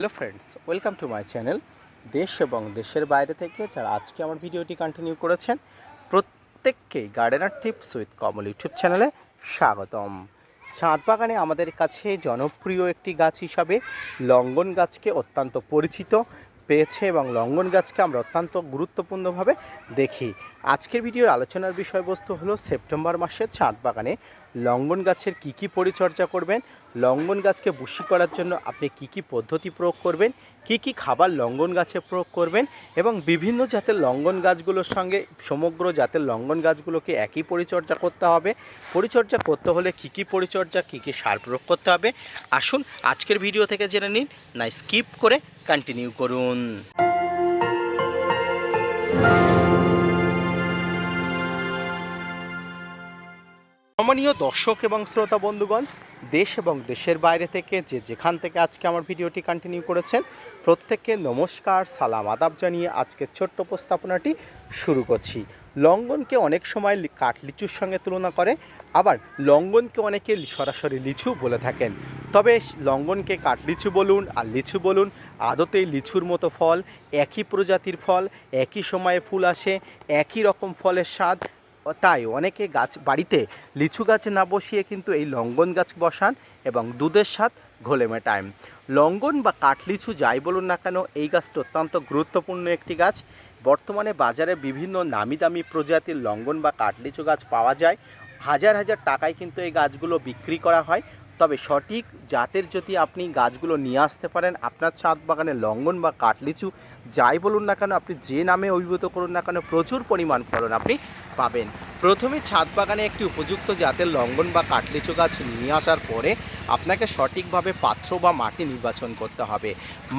Hello friends welcome to my channel দেশ এবং দেশের বাইরে থেকে যারা আজকে আমার ভিডিওটি কন্টিনিউ করেছেন, প্রত্যেককেই gardener tips with Kamal YouTube চ্যানেলে স্বাগতম। ছাদ বাগানে আমাদের কাছে জনপ্রিয় একটি গাছ হিসাবে লঙ্গন গাছকে অত্যন্ত পরিচিত পেয়েছে এবং লঙ্গন গাছকে আমরা অত্যন্ত গুরুত্বপূর্ণভাবে দেখি। আজকের ভিডিওর আলোচনার বিষয়বস্তু হলো সেপ্টেম্বর মাসে ছাদ বাগানে লঙ্গন গাছের কি কি পরিচর্যা করবেন, লঙ্গন গাছকে বুশি করার জন্য আপনি কি কি পদ্ধতি প্রয়োগ করবেন, কি কি খাবার লঙ্গন গাছে প্রয়োগ করবেন এবং বিভিন্ন জাতের লঙ্গন গাছগুলোর সঙ্গে সমগ্র জাতের লঙ্গন গাছগুলোকে একই পরিচর্যা করতে হবে। পরিচর্যা করতে হলে কি কি পরিচর্যা, কি কি সার প্রয়োগ করতে হবে। আসুন আজকের ভিডিও থেকে জেনে নিন না স্কিপ করে কন্টিনিউ করুন। সম্মানীয় দর্শক এবং শ্রোতা বন্ধুগণ, দেশ এবং দেশের বাইরে থেকে যে যেখান থেকে আজকে আমার ভিডিওটি কন্টিনিউ করেছেন, প্রত্যেককে নমস্কার, সালাম, আদাব জানিয়ে আজকের ছোট্ট উপস্থাপনাটি শুরু করছি। লঙ্গনকে অনেক সময় কাঠ লিচুর সঙ্গে তুলনা করে, আবার লঙ্গনকে অনেকে সরাসরি লিচু বলে থাকেন। তবে লঙ্গনকে কাঠ লিচু বলুন আর লিচু বলুন, আদতেই লিচুর মতো ফল, একই প্রজাতির ফল, একই সময়ে ফুল আসে, একই রকম ফলের স্বাদ তাই অনেকে গাছ, বাড়িতে লিচু গাছ না বসিয়ে কিন্তু এই লঙ্গন গাছ বসান এবং দুধের স্বাদ ঘোলে মেটায়। লঙ্গন বা কাঠলিচু যাই বলুন না কেন, এই গাছটি অত্যন্ত গুরুত্বপূর্ণ একটি গাছ। বর্তমানে বাজারে বিভিন্ন নামি দামি প্রজাতির লঙ্গন বা কাঠলিচু গাছ পাওয়া যায়। হাজার হাজার টাকায় কিন্তু এই গাছগুলো বিক্রি করা হয়। তবে সঠিক জাতের যদি আপনি গাছগুলো নিয়ে আসতে পারেন, আপনার ছাদ বাগানে লঙ্গন বা কাঠলিচু যাই বলুন না কেন, আপনি যে নামে অভিভূত করুন না কেন, প্রচুর পরিমাণ ফলন আপনি পাবেন। প্রথমে ছাদ বাগানে একটি উপযুক্ত জাতের লঙ্ঘন বা কাঠলিচু গাছ নিয়ে আসার পরে আপনাকে সঠিকভাবে পাত্র বা মাটি নির্বাচন করতে হবে।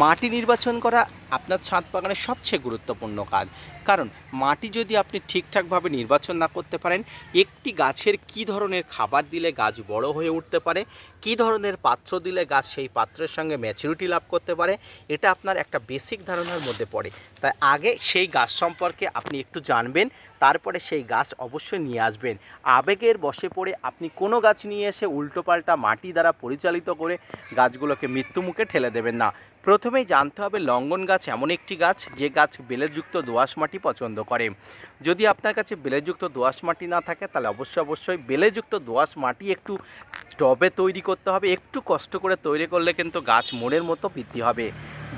মাটি নির্বাচন করা আপনার ছাদ বাগানের সবচেয়ে গুরুত্বপূর্ণ কাজ। কারণ মাটি যদি আপনি ঠিকঠাকভাবে নির্বাচন না করতে পারেন, একটি গাছের কি ধরনের খাবার দিলে গাছ বড় হয়ে উঠতে পারে, কি ধরনের পাত্র দিলে গাছ সেই পাত্রের সঙ্গে ম্যাচুরিটি লাভ করতে পারে, এটা আপনার একটা বেসিক ধারণার মধ্যে পড়ে। তাই আগে সেই গাছ সম্পর্কে আপনি একটু জানবেন তারপরে সেই গাছ অবশ্যই নিয়ে আসবেন। আবেগের বসে পড়ে আপনি কোনো গাছ নিয়ে এসে উল্টোপাল্টা মাটি দ্বারা পরিচালিত করে গাছগুলোকে মৃত্যুমুখে ঠেলে দেবেন না। প্রথমেই জানতে হবে লঙ্গন গাছ এমন একটি গাছ যে গাছ বেলেযুক্ত দোআঁশ মাটি পছন্দ করে। যদি আপনার কাছে বেলেযুক্ত দোআঁশ মাটি না থাকে, তাহলে অবশ্যই অবশ্যই বেলেযুক্ত দোআঁশ মাটি একটু টবে তৈরি করতে হবে। একটু কষ্ট করে তৈরি করলে কিন্তু গাছ মোড়ের মতো বৃদ্ধি হবে।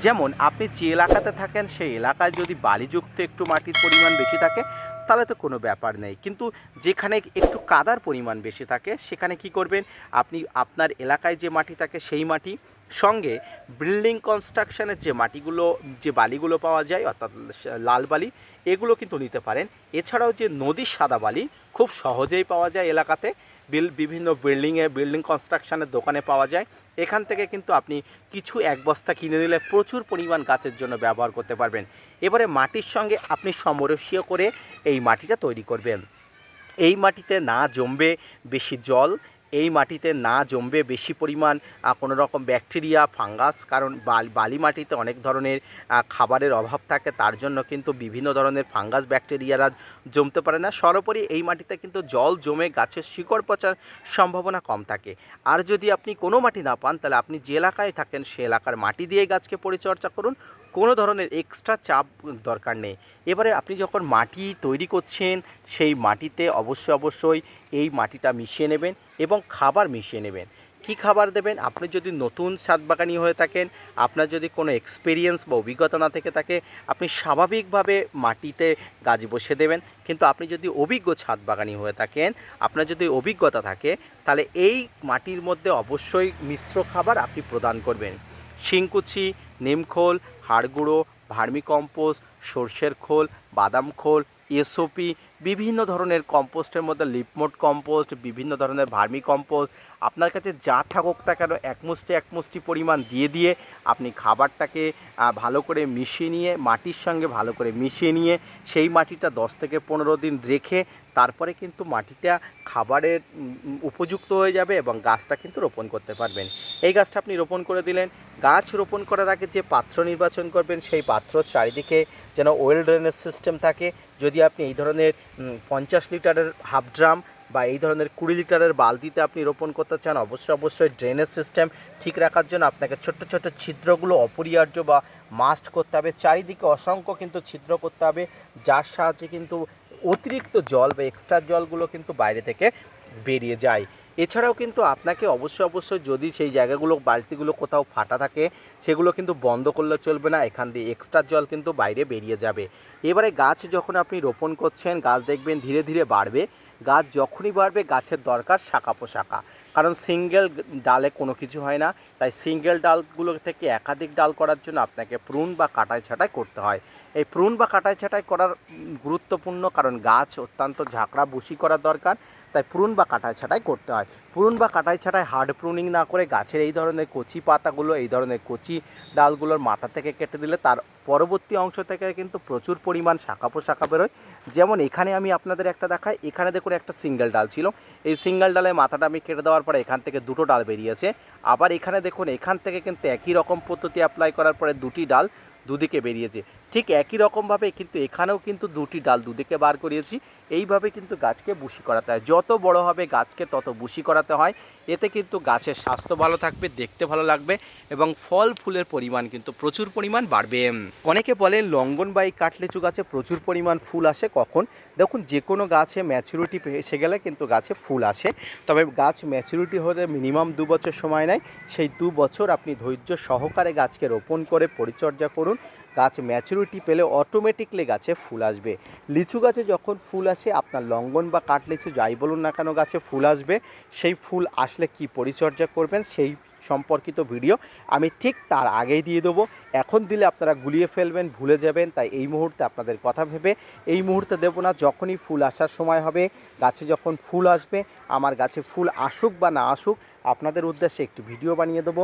যেমন আপনি যে এলাকাতে থাকেন, সেই এলাকায় যদি বালিযুক্ত একটু মাটির পরিমাণ বেশি থাকে তাহলে তো কোনো ব্যাপার নেই। কিন্তু যেখানে একটু কাদার পরিমাণ বেশি থাকে, সেখানে কি করবেন? আপনি আপনার এলাকায় যে মাটি থাকে, সেই মাটি সঙ্গে বিল্ডিং কনস্ট্রাকশনের যে মাটিগুলো, যে বালিগুলো পাওয়া যায়, অর্থাৎ লাল বালি, এগুলো কিন্তু নিতে পারেন। এছাড়াও যে নদীর সাদা বালি খুব সহজেই পাওয়া যায় এলাকাতে। বিল, বিভিন্ন বিল্ডিংয়ে বিল্ডিং কনস্ট্রাকশানের দোকানে পাওয়া যায়। এখান থেকে কিন্তু আপনি কিছু এক বস্তা কিনে নিলে প্রচুর পরিমাণ গাছের জন্য ব্যবহার করতে পারবেন। এবারে মাটির সঙ্গে আপনি সমরসীয় করে এই মাটিটা তৈরি করবেন। এই মাটিতে না জমবে বেশি জল এই মাটিতে না জমবে বেশি পরিমাণ কোনো রকম ব্যাকটেরিয়া, ফাঙ্গাস, কারণ বাল- মাটিতে অনেক ধরনের খাবারের অভাব থাকে, তার জন্য কিন্তু বিভিন্ন ধরনের ফাঙ্গাস ব্যাকটেরিয়ারা জমতে পারে না। সর্বোপরি এই মাটিতে কিন্তু জল জমে গাছের শিকড় পচার সম্ভাবনা কম থাকে। আর যদি আপনি কোনো মাটি না পান, তাহলে আপনি যে এলাকায় থাকেন, সে এলাকার মাটি দিয়ে গাছকে পরিচর্যা করুন। কোনো ধরনের এক্সট্রা চাপ দরকার নেই। এবারে আপনি যখন মাটি তৈরি করছেন, সেই মাটিতে অবশ্যই অবশ্যই এই মাটিটা মিশিয়ে নেবেন। এবং খাবার মিশিয়ে নেবেন। কি খাবার দেবেন? আপনি যদি নতুন ছাদ বাগানি হয়ে থাকেন, আপনার যদি কোনো এক্সপিরিয়েন্স বা অভিজ্ঞতা না থেকে থাকে, আপনি স্বাভাবিকভাবে মাটিতে গাছ বসে দেবেন। কিন্তু আপনি যদি অভিজ্ঞ ছাদ বাগানি হয়ে থাকেন, আপনার যদি অভিজ্ঞতা থাকে, তাহলে এই মাটির মধ্যে অবশ্যই মিশ্র খাবার আপনি প্রদান করবেন। শিংকুচি, নিমখোল, হাড়গুঁড়ো, ভার্মিকম্পোস্ট, সর্ষের খোল, বাদাম খোল, এসওপি বিভিন্ন ধরনের কম্পোস্টের মধ্যে লিপমোট কম্পোস্ট, বিভিন্ন ধরনের ভার্মি কম্পোস্ট। আপনার কাছে যা থাকুক তা কেন এক মুষ্টি এক মুষ্টি পরিমাণ দিয়ে দিয়ে আপনি খাবারটাকে ভালো করে মিশিয়ে নিয়ে, মাটির সঙ্গে ভালো করে মিশিয়ে নিয়ে সেই মাটিটা দশ থেকে পনেরো দিন রেখে তারপরে কিন্তু মাটিটা খাবারের উপযুক্ত হয়ে যাবে এবং গাছটা কিন্তু রোপণ করতে পারবেন। এই গাছটা আপনি রোপণ করে দিলেন। গাছ রোপণ করার আগে যে পাত্র নির্বাচন করবেন, সেই পাত্র চারিদিকে যেন ওয়েল ড্রেনেজ সিস্টেম থাকে। যদি আপনি এই ধরনের পঞ্চাশ লিটারের হাফ ড্রাম বা এই ধরনের কুড়ি লিটারের বালতিতে আপনি রোপণ করতে চান, অবশ্যই অবশ্যই ড্রেনেজ সিস্টেম ঠিক রাখার জন্য আপনাকে ছোট্ট ছোট্ট ছিদ্রগুলো অপরিহার্য বা মাস্ট করতে হবে। চারিদিকে অসংখ্য কিন্তু ছিদ্র করতে হবে, যার সাহায্যে কিন্তু অতিরিক্ত জল বা এক্সট্রা জলগুলো কিন্তু বাইরে থেকে বেরিয়ে যায়। এছাড়াও কিন্তু আপনাকে অবশ্যই অবশ্যই যদি সেই জায়গাগুলো, বালতিগুলো কোথাও ফাটা থাকে, সেগুলো কিন্তু বন্ধ করলে চলবে না, এখান দিয়ে এক্সট্রা জল কিন্তু বাইরে বেরিয়ে যাবে। এবারে গাছ যখন আপনি রোপণ করছেন, গাছ দেখবেন ধীরে ধীরে বাড়বে। গাছ যখনই বাড়বে, গাছের দরকার শাখা পোশাখা কারণ সিঙ্গেল ডালে কোনো কিছু হয় না, তাই সিঙ্গেল ডালগুলো থেকে একাধিক ডাল করার জন্য আপনাকে প্রুন বা কাটাই ছাঁটাই করতে হয়। এই প্রুন বা কাটাই ছাঁটাই করার গুরুত্বপূর্ণ কারণ গাছ অত্যন্ত ঝাঁকড়া বুশি করা দরকার। তাই প্রুন বা কাটাই ছাঁটাই করতে হয়। প্রুন বা কাটাই ছাঁটাই হার্ড প্রুনিং না করে গাছের এই ধরনের কচি পাতাগুলো, এই ধরনের কচি ডালগুলোর মাথা থেকে কেটে দিলে তার পরবর্তী অংশ থেকে কিন্তু প্রচুর পরিমাণ শাখা পোশাখা বেরোয়। যেমন এখানে আমি আপনাদের একটা দেখাই, এখানে দেখুন একটা সিঙ্গেল ডাল ছিল। এই সিঙ্গেল ডালের মাথাটা আমি কেটে দেওয়ার পরে এখান থেকে দুটো ডাল বেরিয়েছে। আবার এখানে দেখুন এখান থেকে কিন্তু একই রকম পদ্ধতি অ্যাপ্লাই করার পরে দুটি ডাল দুদিকে বেরিয়েছে। ঠিক একই রকমভাবে কিন্তু এখানেও কিন্তু দুটি ডাল দুদিকে বার করিয়েছি। এইভাবে কিন্তু গাছকে বুশি করাতে হয়। যত বড় হবে গাছকে তত বুশি করাতে হয়। এতে কিন্তু গাছের স্বাস্থ্য ভালো থাকবে, দেখতে ভালো লাগবে এবং ফল ফুলের পরিমাণ কিন্তু প্রচুর পরিমাণ বাড়বে। অনেকে বলেন লঙ্গন বা এই কাঠলিচু গাছে প্রচুর পরিমাণ ফুল আসে কখন? দেখুন যে কোনো গাছে ম্যাচুরিটি এসে গেলে কিন্তু গাছে ফুল আসে। তবে গাছ ম্যাচুরিটি হতে মিনিমাম দু বছর সময় নেয়। সেই দু বছর আপনি ধৈর্য সহকারে গাছকে রোপণ করে পরিচর্যা করুন। গাছ ম্যাচুরিটি পেলে অটোমেটিকলি গাছে ফুল আসবে। লিচু গাছে যখন ফুল আসে, আপনার লঙ্ঘন বা কাঠ লিচু যাই বলুন না কেন গাছে ফুল আসবে, সেই ফুল আসলে কি পরিচর্যা করবেন, সেই সম্পর্কিত ভিডিও, আমি ঠিক তার আগেই দিয়ে দেবো। এখন দিলে আপনারা গুলিয়ে ফেলবেন, ভুলে যাবেন, তাই এই মুহূর্তে আপনাদের কথা ভেবে, এই মুহূর্তে দেবো না, যখনই ফুল আসার সময় হবে, গাছে যখন ফুল আসবে, আমার গাছে ফুল আসুক বা না আসুক, আপনাদের উদ্দেশ্যে একটি ভিডিও বানিয়ে দেবো,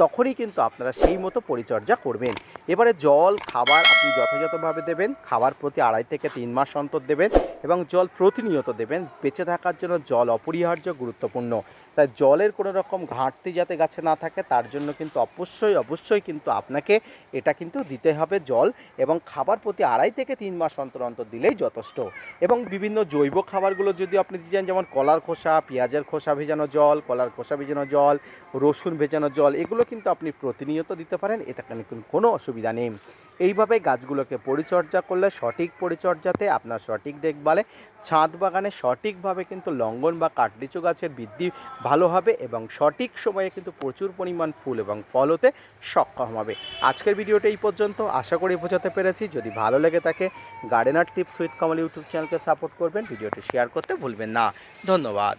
তখনই কিন্তু আপনারা সেই মতো পরিচর্যা করবেন। এবারে জল, খাবার আপনি যথাযথভাবে দেবেন, খাবার প্রতি আড়াই থেকে তিন মাস অন্তর দেবেন এবং জল প্রতিনিয়ত দেবেন। বেঁচে থাকার জন্য জল অপরিহার্য, গুরুত্বপূর্ণ। তাই জলের কোনো রকম ঘাটতি যাতে গাছে না থাকে, তার জন্য কিন্তু অবশ্যই অবশ্যই কিন্তু আপনাকে এটা কিন্তু দিতে হবে জল এবং খাবার প্রতি আড়াই থেকে তিন মাস অন্তর অন্তর দিলেই যথেষ্ট। এবং বিভিন্ন জৈব খাবারগুলো যদি আপনি দিচ্ছেন যেমন কলার খোসা, পেঁয়াজের খোসা ভেজানো জল, কলার খোসা ভেজানো জল, রসুন ভেজানো জল, এগুলো কিন্তু আপনি প্রতিনিয়ত দিতে পারেন এটা কোনো অসুবিধা নেই। এইভাবে গাছগুলোকে পরিচর্যা করলে সঠিক পরিচর্যাতে আপনার সঠিক দেখভালে, ছাদ বাগানে সঠিকভাবে কিন্তু লঙ্ঘন বা কাঠলিচু গাছের বৃদ্ধি ভালো হবে এবং সঠিক সময়ে কিন্তু প্রচুর পরিমাণ ফুল এবং ফল হতে সক্ষম হবে। আজকের ভিডিওটা এই পর্যন্ত। আশা করি বোঝাতে পেরেছি। যদি ভালো লেগে থাকে, gardener tips with Kamal YouTube চ্যানেলকে সাপোর্ট করবেন, ভিডিওটি শেয়ার করতে ভুলবেন না। ধন্যবাদ।